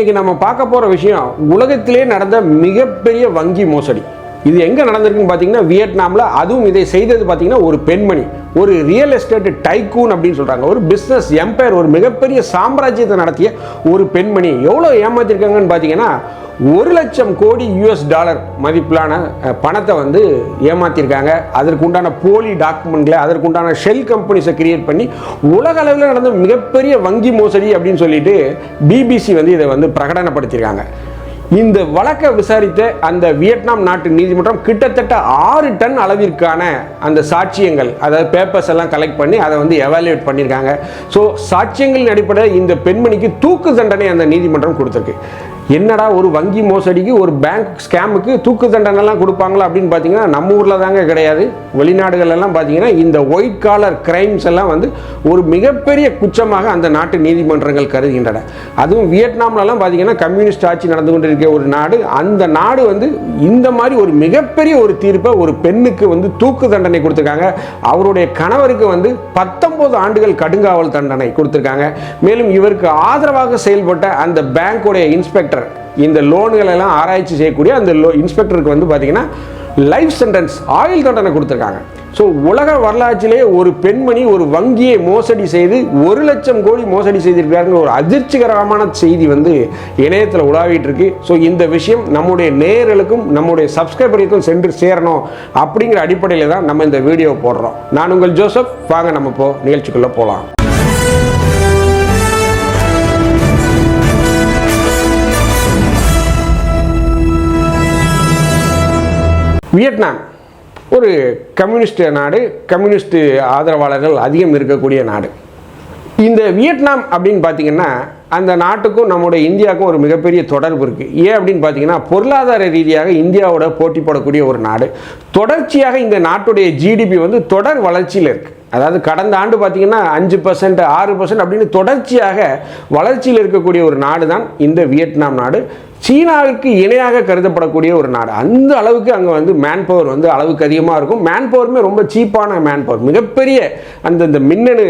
இன்னைக்கு நம்ம பார்க்க போற விஷயம் உலகத்திலே நடந்த மிகப்பெரிய வங்கி மோசடி. இது எங்கே நடந்திருக்குன்னு பார்த்தீங்கன்னா வியட்நாமில் அதுவும் இதை செய்தது பார்த்தீங்கன்னா ஒரு பெண்மணி. ஒரு ரியல் எஸ்டேட் டைக்கூன் அப்படின்னு சொல்கிறாங்க ஒரு பிஸ்னஸ் எம்பையர் ஒரு மிகப்பெரிய சாம்ராஜ்யத்தை நடத்திய ஒரு பெண்மணி. எவ்வளோ ஏமாத்திருக்காங்கன்னு பார்த்தீங்கன்னா ஒரு லட்சம் கோடி யூஎஸ் டாலர் மதிப்பிலான பணத்தை வந்து ஏமாத்திருக்காங்க. அதற்குண்டான போலி டாக்குமெண்ட்களை அதற்குண்டான ஷெல் கம்பெனிஸை கிரியேட் பண்ணி உலக அளவில் நடந்த மிகப்பெரிய வங்கி மோசடி அப்படின்னு சொல்லிட்டு பிபிசி வந்து இதை வந்து பிரகடனப்படுத்தியிருக்காங்க இந்த வழக்கை விசாரித்த அந்த வியட்நாம் நாட்டு நீதிமன்றம் கிட்டத்தட்ட ஆறு டன் அளவிற்கான அந்த சாட்சியங்கள் அதாவது பேப்பர்ஸ் எல்லாம் கலெக்ட் பண்ணி அதை வந்து எவாலுவேட் பண்ணியிருக்காங்க. ஸோ சாட்சியங்களின் அடிப்படையில் இந்த பெண்மணிக்கு தூக்கு தண்டனை அந்த நீதிமன்றம் கொடுத்துருக்கு. என்னடா ஒரு வங்கி மோசடிக்கு ஒரு பேங்க் ஸ்கேமுக்கு தூக்கு தண்டனைலாம் கொடுப்பாங்களா அப்படின்னு பார்த்தீங்கன்னா நம்ம ஊரில் தாங்க கிடையாது. வெளிநாடுகளெல்லாம் பார்த்தீங்கன்னா இந்த ஒயிட் காலர் கிரைம்ஸ் எல்லாம் வந்து ஒரு மிகப்பெரிய குற்றமாக அந்த நாட்டு நீதிமன்றங்கள் கருதுகின்றன. அதுவும் வியட்நாம்லலாம் பார்த்தீங்கன்னா கம்யூனிஸ்ட் ஆட்சி நடந்து கொண்டிருக்க ஒரு நாடு. அந்த நாடு வந்து இந்த மாதிரி ஒரு மிகப்பெரிய ஒரு தீர்ப்பை ஒரு பெண்ணுக்கு வந்து தூக்கு தண்டனை கொடுத்துருக்காங்க. அவருடைய கணவருக்கு வந்து பத்தொன்பது ஆண்டுகள் கடுங்காவல் தண்டனை கொடுத்துருக்காங்க. மேலும் இவருக்கு ஆதரவாக செயல்பட்ட அந்த பேங்க்குடைய இன்ஸ்பெக்டர் இந்த லோன்கள் எல்லாம் ஆராய்ச்சி செய்யக்கூடிய அந்த லோ இன்ஸ்பெக்டருக்கு வந்து பார்த்தீங்கன்னா லைஃப் சென்டென்ஸ் ஆயுள் தண்டனை கொடுத்துருக்காங்க. ஸோ உலக வரலாற்றிலே ஒரு பெண்மணி ஒரு வங்கியை மோசடி செய்து ஒரு லட்சம் கோடி மோசடி செய்திருக்கிறாருங்கிற ஒரு அதிர்ச்சிகரமான செய்தி வந்து இணையத்தில் உலாவிட்டு இருக்கு ஸோ இந்த விஷயம் நம்முடைய நேயர்களுக்கும் நம்முடைய சப்ஸ்கிரைபர்களுக்கும் சென்று சேரணும் அப்படிங்கிற அடிப்படையில் தான் நம்ம இந்த வீடியோ போடுறோம். நான் உங்கள் ஜோசப் வாங்க நம்ம இப்போ நிகழ்ச்சிக்குள்ளே போகலாம் வியட்நாம். ஒரு கம்யூனிஸ்ட் நாடு கம்யூனிஸ்ட் ஆதரவாளர்கள் அதிகம் இருக்கக்கூடிய நாடு. இந்த வியட்நாம் அப்படின்னு பார்த்தீங்கன்னா அந்த நாட்டுக்கும் நம்முடைய இந்தியாவுக்கும் ஒரு மிகப்பெரிய தொடர்பு இருக்குது ஏன் அப்படின்னு பார்த்தீங்கன்னா பொருளாதார ரீதியாக இந்தியாவோட போட்டி போடக்கூடிய ஒரு நாடு. தொடர்ச்சியாக இந்த நாட்டுடைய ஜிடிபி வந்து தொடர் வளர்ச்சியில் இருக்குது அதாவது கடந்த ஆண்டு பார்த்தீங்கன்னா அஞ்சு பர்சன்ட் ஆறு பர்சன்ட் அப்படின்னு தொடர்ச்சியாக வளர்ச்சியில் இருக்கக்கூடிய ஒரு நாடு தான் இந்த வியட்நாம் நாடு. சீனாவிற்கு இணையாக கருதப்படக்கூடிய ஒரு நாடு. அந்த அளவுக்கு அங்கே வந்து மேன் பவர் வந்து அளவுக்கு அதிகமாக இருக்கும். மேன் பவருமே ரொம்ப சீப்பான மேன் பவர் மிகப்பெரிய அந்த இந்த மின்னணு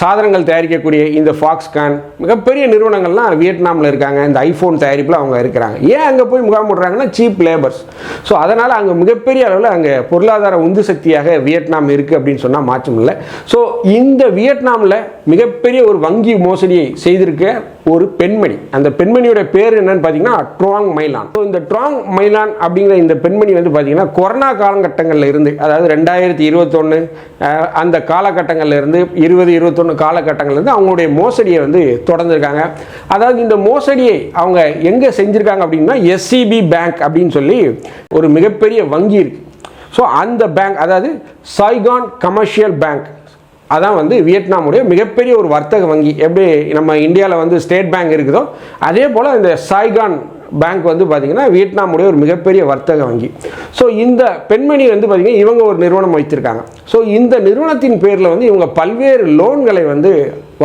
சாதனங்கள் தயாரிக்கக்கூடிய இந்த ஃபாக்ஸ்கான் மிகப்பெரிய நிறுவனங்கள்லாம் வியட்நாமில் இருக்காங்க. இந்த ஐஃபோன் தயாரிப்பில் அவங்க இருக்கிறாங்க. ஏன் அங்கே போய் முகாம் போடுறாங்கன்னா சீப் லேபர்ஸ் ஸோ அதனால் அங்கே மிகப்பெரிய அளவில் அங்கே பொருளாதார உந்து சக்தியாக வியட்நாம் இருக்குது அப்படின்னு சொன்னால் மாற்றம் இல்லை. ஸோ இந்த வியட்நாமில் மிகப்பெரிய ஒரு வங்கி மோசடியை செய்திருக்க ஒரு பெண்மணி. அந்த பெண்மணியோட பேர் என்னன்னு பார்த்தீங்கன்னா ட்ராங் மைலான். ஸோ இந்த ட்ராங் மைலான் அப்படிங்கிற இந்த பெண்மணி வந்து பார்த்தீங்கன்னா கொரோனா காலகட்டங்களில் இருந்து அதாவது ரெண்டாயிரத்தி இருபத்தொன்று அந்த காலகட்டங்களில் இருந்து இருபது இருபத்தொன்று காலகட்டங்கள்லேருந்து அவங்களுடைய மோசடியை வந்து தொடர்ந்துருக்காங்க. அதாவது இந்த மோசடியை அவங்க எங்கே செஞ்சுருக்காங்க அப்படின்னா எஸ்சிபி பேங்க் அப்படின்னு சொல்லி ஒரு மிகப்பெரிய வங்கி இருக்குது ஸோ அந்த பேங்க் அதாவது சைகான் கமர்ஷியல் பேங்க் அதான் வந்து வியட்நாமுடைய மிகப்பெரிய ஒரு வர்த்தக வங்கி. எப்படி நம்ம இந்தியாவில் வந்து ஸ்டேட் பேங்க் இருக்குதோ அதே போல் இந்த சாய்கான் பேங்க் வந்து பார்த்திங்கன்னா வியட்நாமுடைய ஒரு மிகப்பெரிய வர்த்தக வங்கி. ஸோ இந்த பெண்மணி வந்து பார்த்திங்கன்னா இவங்க ஒரு நிறுவனம் வைத்திருக்காங்க. ஸோ இந்த நிறுவனத்தின் பேரில் வந்து இவங்க பல்வேறு லோன்களை வந்து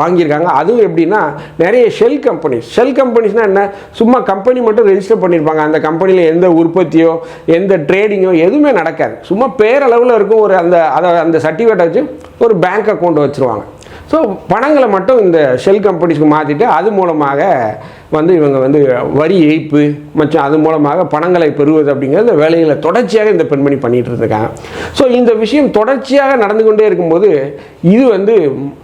வாங்கியிருக்காங்க. அதுவும் எப்படின்னா நிறைய ஷெல் கம்பெனிஸ் ஷெல் கம்பெனிஸ்னால் என்ன? சும்மா கம்பெனி மட்டும் ரெஜிஸ்டர் பண்ணியிருப்பாங்க. அந்த கம்பெனியில் எந்த உற்பத்தியோ எந்த ட்ரேடிங்கோ எதுவுமே நடக்காது. சும்மா பேரளவில் இருக்கும் ஒரு அந்த அதை அந்த சர்டிஃபிகேட்டை வச்சு ஒரு பேங்க் அக்கௌண்ட் வச்சுருவாங்க. ஸோ பணங்களை மட்டும் இந்த ஷெல் கம்பெனிஸ்க்கு மாற்றிட்டு அது மூலமாக வந்து இவங்க வந்து வரி ஏய்ப்பு மற்றும் அது மூலமாக பணங்களை பெறுவது அப்படிங்கிறது வேலைகளை தொடர்ச்சியாக இந்த பெண்மணி பண்ணிகிட்டு இருந்திருக்காங்க. ஸோ இந்த விஷயம் தொடர்ச்சியாக நடந்து கொண்டே இருக்கும்போது இது வந்து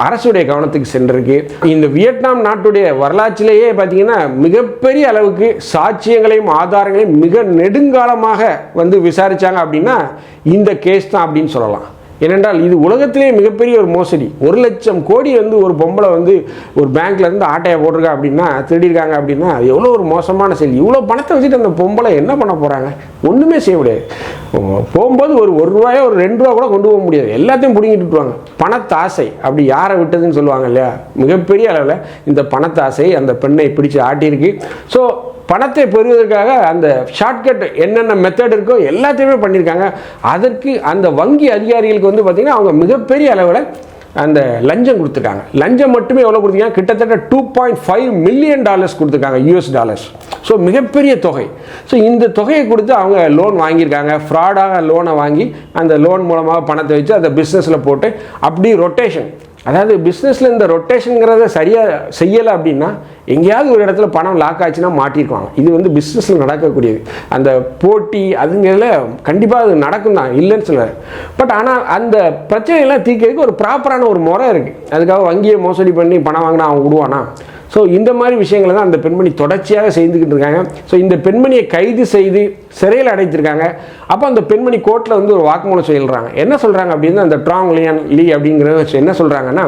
அரசுடைய கவனத்துக்கு சென்றிருக்கு. இந்த வியட்நாம் நாட்டுடைய வரலாற்றிலேயே பார்த்தீங்கன்னா மிகப்பெரிய அளவுக்கு சாட்சியங்களையும் ஆதாரங்களையும் மிக நெடுங்காலமாக வந்து விசாரித்தாங்க அப்படின்னா இந்த கேஸ் தான் அப்படின்னு சொல்லலாம். ஏனென்றால் இது உலகத்திலே மிகப்பெரிய ஒரு மோசடி. ஒரு லட்சம் கோடி வந்து ஒரு பொம்பளை வந்து ஒரு பேங்க்ல இருந்து ஆட்டையை போட்டிருக்கா அப்படின்னா திருடிருக்காங்க அப்படின்னா அது எவ்வளோ ஒரு மோசமான செயல். இவ்வளோ பணத்தை வச்சுட்டு அந்த பொம்பளை என்ன பண்ண போகிறாங்க ஒன்றுமே செய்ய முடியாது. போகும்போது ஒரு ஒரு ரூபாயோ ஒரு ரெண்டு ரூபா கூட கொண்டு போக முடியாது. எல்லாத்தையும் பிடிங்கிட்டு விட்டுருவாங்க. பணத்தாசை. அப்படி யாரை விட்டதுன்னு சொல்லுவாங்க இல்லையா? மிகப்பெரிய அளவில் இந்த பணத்தாசை அந்த பெண்ணை பிடிச்சு ஆட்டியிருக்கு. ஸோ பணத்தை பெறுவதற்காக அந்த ஷார்ட்கட் என்னென்ன மெத்தட் இருக்கோ எல்லாத்தையுமே பண்ணியிருக்காங்க. அதற்கு அந்த வங்கி அதிகாரிகளுக்கு வந்து பார்த்திங்கன்னா அவங்க மிகப்பெரிய அளவில் அந்த லஞ்சம் கொடுத்துருக்காங்க லஞ்சம் மட்டுமே எவ்வளோ கொடுத்தீங்கன்னா கிட்டத்தட்ட two point five million dollars கொடுத்துருக்காங்க யூஎஸ் டாலர்ஸ் ஸோ மிகப்பெரிய தொகை. ஸோ இந்த தொகையை கொடுத்து அவங்க லோன் வாங்கியிருக்காங்க. ஃப்ராடாக லோனை வாங்கி அந்த லோன் மூலமாக பணத்தை வச்சு அந்த பிஸ்னஸில் போட்டு அப்படி ரொட்டேஷன் அதாவது பிஸ்னஸில் இந்த ரொட்டேஷனுங்கிறத சரியாக செய்யலை அப்படின்னா எங்கேயாவது ஒரு இடத்துல பணம் லாக் ஆச்சுன்னா மாட்டிருப்பாங்க. இது வந்து பிஸ்னஸில் நடக்கக்கூடியது. அந்த போட்டி அதுங்கிறதுல கண்டிப்பாக அது நடக்கும் தான் இல்லைன்னு சொல்லுவார் பட் ஆனால் அந்த பிரச்சனையெல்லாம் தீர்க்கிறதுக்கு ஒரு ப்ராப்பரான ஒரு முறை இருக்குது அதுக்காக வங்கியை மோசடி பண்ணி பணம் வாங்கினா அவன் விடுவானா? ஸோ இந்த மாதிரி விஷயங்களை தான் அந்த பெண்மணி தொடர்ச்சியாக செய்துக்கிட்டு இருக்காங்க. ஸோ இந்த பெண்மணியை கைது செய்து சிறையில் அடைத்திருக்காங்க. அப்போ அந்த பெண்மணி கோர்ட்டில் வந்து ஒரு வாக்குமூலம் சொல்கிறாங்க என்ன சொல்கிறாங்க அப்படின்னு அந்த ட்ராங் லியன் லீ அப்படிங்கிறத என்ன சொல்கிறாங்கன்னா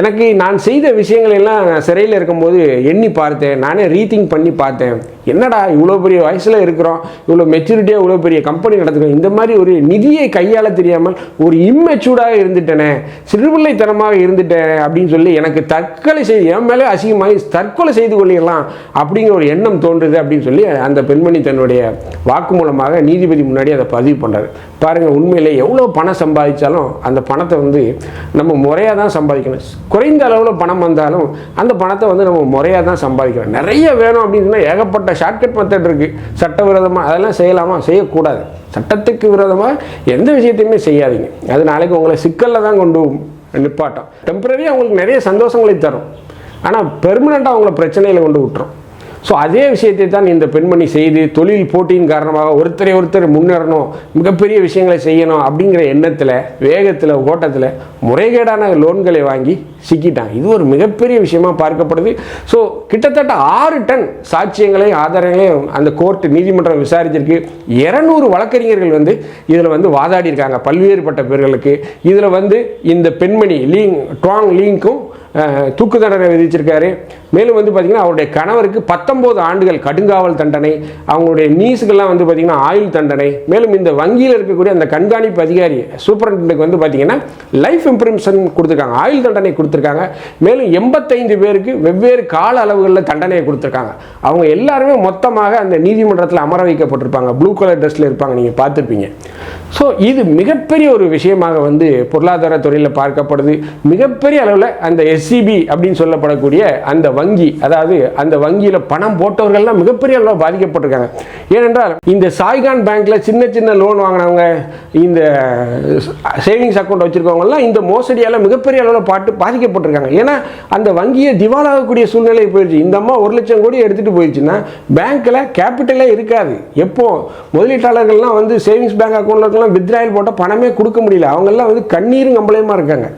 எனக்கு நான் செய்த விஷயங்கள் எல்லாம் சிறையில் இருக்கும்போது எண்ணி பார்த்தேன். நானே ரீதிங்க் பண்ணி பார்த்தேன். என்னடா இவ்வளோ பெரிய வயசில் இருக்கிறோம்? இவ்வளோ மெச்சூரிட்டியாக இவ்வளோ பெரிய கம்பெனி நடத்துகிறோம் இந்த மாதிரி ஒரு நிதியை கையாள தெரியாமல் ஒரு இம்மெச்சூர்டாக இருந்துட்டேனே சிறுபிள்ளைத்தனமாக இருந்துட்டேன் அப்படின்னு சொல்லி எனக்கு தற்கொலை செய்து என் மேலே அசிங்கமாகி தற்கொலை செய்து கொள்ளிடலாம் அப்படிங்கிற ஒரு எண்ணம் தோன்றுது அப்படின்னு சொல்லி அந்த பெண்மணி தன்னுடைய வாக்குமூலமாக நீதிபதி முன்னாடி அதை பதிவு பண்ணுறாரு பாருங்கள் உண்மையிலே எவ்வளோ பணம் சம்பாதிச்சாலும் அந்த பணத்தை வந்து நம்ம முறையாக தான் சம்பாதிக்கணும். குறைந்த அளவில் பணம் வந்தாலும் அந்த பணத்தை வந்து நம்ம முறையாக தான் சம்பாதிக்கணும். நிறைய வேணும் அப்படின்னு சொன்னால் ஏகப்பட்ட ஷார்ட்கட் மெத்தட் இருக்குது சட்டவிரோதமாக அதெல்லாம் செய்யலாமா? செய்யக்கூடாது. சட்டத்துக்கு விரோதமாக எந்த விஷயத்தையுமே செய்யாதீங்க. அது நாளைக்கு உங்களை சிக்கலில் தான் கொண்டு நிப்பாட்டம். டெம்பரரியாக அவங்களுக்கு நிறைய சந்தோஷங்களை தரும். ஆனால் பெர்மனெண்ட்டாக அவங்கள பிரச்சனையில் கொண்டு விட்டுரும். ஸோ அதே விஷயத்தை தான் இந்த பெண்மணி செய்து தொழில் போட்டியின் காரணமாக ஒருத்தரை ஒருத்தர் முன்னேறணும் மிகப்பெரிய விஷயங்களை செய்யணும் அப்படிங்கிற எண்ணத்தில் வேகத்தில் ஓட்டத்தில் முறைகேடான லோன்களை வாங்கி சிக்கிட்டாங்க. இது ஒரு மிகப்பெரிய விஷயமா பார்க்கப்படுது. ஸோ கிட்டத்தட்ட ஆறு டன் சாட்சியங்களையும் ஆதாரங்களையும் அந்த கோர்ட் நீதிமன்றம் விசாரிச்சிருக்கு. இரநூறு வழக்கறிஞர்கள் வந்து இதில் வந்து வாதாடி இருக்காங்க பல்வேறுபட்ட பேர்களுக்கு. இதில் வந்து இந்த பெண்மணி லீங் ட்வாங் லீங்க்கும் தூக்கு தண்டனை விதிச்சிருக்காரு. மேலும் வந்து பார்த்திங்கன்னா அவருடைய கணவருக்கு பத்தொம்போது ஆண்டுகள் கடுங்காவல் தண்டனை அவங்களுடைய நீஸுக்கெல்லாம் வந்து பார்த்திங்கன்னா ஆயுள் தண்டனை. மேலும் இந்த வங்கியில் இருக்கக்கூடிய அந்த கண்காணிப்பு அதிகாரி சூப்பரண்டுக்கு வந்து பார்த்திங்கன்னா லைஃப் இம்ப்ரிம்ஷன் கொடுத்துருக்காங்க. ஆயுள் தண்டனை கொடுத்துருக்காங்க. மேலும் எண்பத்தைந்து பேருக்கு வெவ்வேறு கால அளவுகளில் தண்டனையை கொடுத்துருக்காங்க. அவங்க எல்லாருமே மொத்தமாக அந்த நீதிமன்றத்தில் அமர வைக்கப்பட்டிருப்பாங்க. ப்ளூ கலர் ட்ரெஸ்ஸில் இருப்பாங்க. நீங்கள் பார்த்துருப்பீங்க. ஸோ இது மிகப்பெரிய ஒரு விஷயமாக வந்து பொருளாதார துறையில் பார்க்கப்படுது. மிகப்பெரிய அளவில் அந்த எஸ்சிபி அப்படின்னு சொல்லப்படக்கூடிய அந்த வங்கி அதாவது அந்த வங்கியில் பணம் போட்டவர்கள்லாம் மிகப்பெரிய அளவில் பாதிக்கப்பட்டிருக்காங்க. ஏனென்றால் இந்த சாய்கான் பேங்க்ல சின்ன சின்ன லோன் வாங்கினவங்க இந்த சேவிங்ஸ் அக்கௌண்ட் வச்சுருக்கவங்கலாம் இந்த மோசடியால் மிகப்பெரிய அளவில் பாட்டு பாதிக்கப்பட்டிருக்காங்க. ஏன்னா அந்த வங்கியை திவாலாகக்கூடிய சூழ்நிலை போயிடுச்சு. இந்த அம்மா ஒரு லட்சம் கோடி எடுத்துகிட்டு போயிடுச்சுன்னா பேங்க்கில் கேபிட்டலே இருக்காது. எப்போ? முதலீட்டாளர்கள்லாம் வந்து சேவிங்ஸ் பேங்க் அக்கௌண்ட் அக்கௌண்ட்லாம் வித்ராயல் போட்டால் பணமே கொடுக்க முடியல. அவங்கெல்லாம் வந்து கண்ணீரும் கம்பளையமாக இருக்காங்க.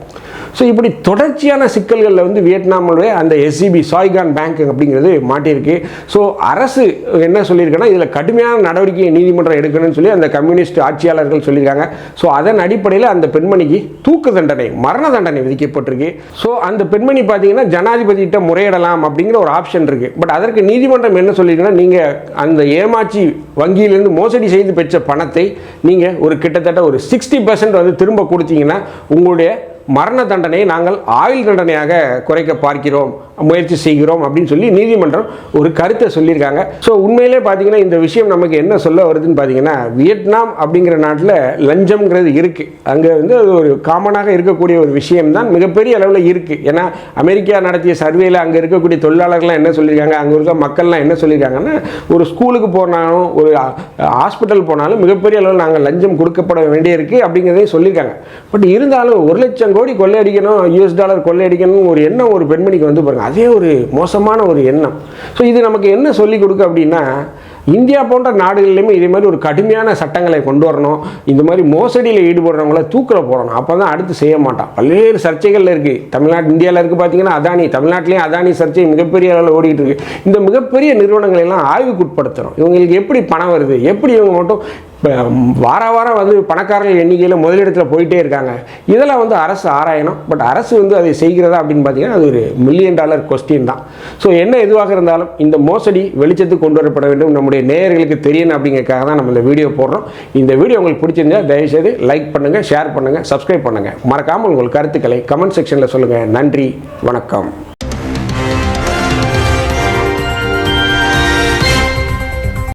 ஸோ இப்படி தொடர்ச்சியான சிக்கல்களில் வந்து வியட்நாமுடைய அந்த எஸ்சிபி சாய்கான் பேங்க் அப்படிங்கிறது மாட்டியிருக்கு. ஸோ அரசு என்ன சொல்லியிருக்கேன்னா இதில் கடுமையான நடவடிக்கையை நீதிமன்றம் எடுக்கணும்னு சொல்லி அந்த கம்யூனிஸ்ட் ஆட்சியாளர்கள் சொல்லியிருக்காங்க. ஸோ அதன் அடிப்படையில் அந்த பெண்மணிக்கு தூக்கு தண்டனை மரண தண்டனை விதிக்கப்பட்டிருக்கு. ஸோ அந்த பெண்மணி பார்த்தீங்கன்னா ஜனாதிபதியிட்ட முறையிடலாம் அப்படிங்கிற ஒரு ஆப்ஷன் இருக்குது பட் அதற்கு நீதிமன்றம் என்ன சொல்லியிருக்குன்னா நீங்கள் அந்த ஏமாற்றி வங்கியிலேருந்து மோசடி செய்து பெற்ற பணத்தை நீங்கள் ஒரு கிட்டத்தட்ட ஒரு சிக்ஸ்டி பர்சன்ட் வந்து திரும்ப கொடுத்தீங்கன்னா உங்களுடைய மரண தண்டனையை நாங்கள் ஆயுள் தண்டனையாக குறைக்க பார்க்கிறோம். முயற்சி செய்கிறோம் அப்படின்னு சொல்லி நீதிமன்றம் ஒரு கருத்தை சொல்லியிருக்காங்க. ஸோ உண்மையிலே பார்த்தீங்கன்னா இந்த விஷயம் நமக்கு என்ன சொல்ல வருதுன்னு பார்த்தீங்கன்னா வியட்நாம் அப்படிங்கிற நாட்டில் லஞ்சம்ங்கிறது இருக்குது அங்கே வந்து அது ஒரு காமனாக இருக்கக்கூடிய ஒரு விஷயம் தான் மிகப்பெரிய அளவில் இருக்குது ஏன்னா அமெரிக்கா நடத்திய சர்வேல அங்கே இருக்கக்கூடிய தொழிலாளர்கள்லாம் என்ன சொல்லியிருக்காங்க அங்கே இருக்க மக்கள்லாம் என்ன சொல்லியிருக்காங்கன்னா ஒரு ஸ்கூலுக்கு போனாலும் ஒரு ஹாஸ்பிட்டல் போனாலும் மிகப்பெரிய அளவில் நாங்கள் லஞ்சம் கொடுக்கப்பட வேண்டியிருக்கு அப்படிங்கிறதையும் சொல்லியிருக்காங்க. பட் இருந்தாலும் ஒரு லட்சம் கோடி கொள்ளையடிக்கணும் யூஎஸ் டாலர் கொள்ளையடிக்கணும் ஒரு எண்ணம் ஒரு பெண்மணிக்கு வந்து பாருங்க. அதே ஒரு மோசமான ஒரு எண்ணம். ஸோ இது நமக்கு என்ன சொல்லி கொடுக்க அப்படின்னா இந்தியா போன்ற நாடுகளிலுமே இதே மாதிரி ஒரு கடுமையான சட்டங்களை கொண்டு வரணும். இந்த மாதிரி மோசடியில் ஈடுபடுறவங்கள தூக்கில் போடணும். அப்போ தான் அடுத்து செய்ய மாட்டான். பல்வேறு சர்ச்சைகள் இருக்குது தமிழ்நாடு இந்தியாவில் இருக்குது பார்த்தீங்கன்னா அதானி தமிழ்நாட்டிலையும் அதானி சர்ச்சை மிகப்பெரிய அளவில் ஓடிட்டு இருக்கு. இந்த மிகப்பெரிய நிறுவனங்களை எல்லாம் ஆய்வுக்குட்படுத்துகிறோம் இவங்களுக்கு எப்படி பணம் வருது? எப்படி இவங்க மட்டும் வார வாரம் வந்து பணக்காரர்கள் எண்ணிக்கையில் முதலிடத்தில் போயிட்டே இருக்காங்க. இதெல்லாம் வந்து அரசு ஆராயணும். பட் அரசு வந்து அதை செய்கிறதா அப்படின்னு பார்த்தீங்கன்னா அது ஒரு மில்லியன் டாலர் கொஸ்டின் தான். ஸோ என்ன எதுவாக இருந்தாலும் இந்த மோசடி வெளிச்சத்துக்கு கொண்டு வரப்பட வேண்டும். நம்முடைய நேயர்களுக்கு தெரியணும் அப்படிங்கிறதுக்காக தான் நம்ம இந்த வீடியோ போடுறோம். இந்த வீடியோ உங்களுக்கு பிடிச்சிருந்தா தயவுசெய்து லைக் பண்ணுங்கள் ஷேர் பண்ணுங்கள் சப்ஸ்கிரைப் பண்ணுங்கள் மறக்காமல் உங்கள் கருத்துக்களை கமெண்ட் செக்ஷனில் சொல்லுங்கள் நன்றி வணக்கம்.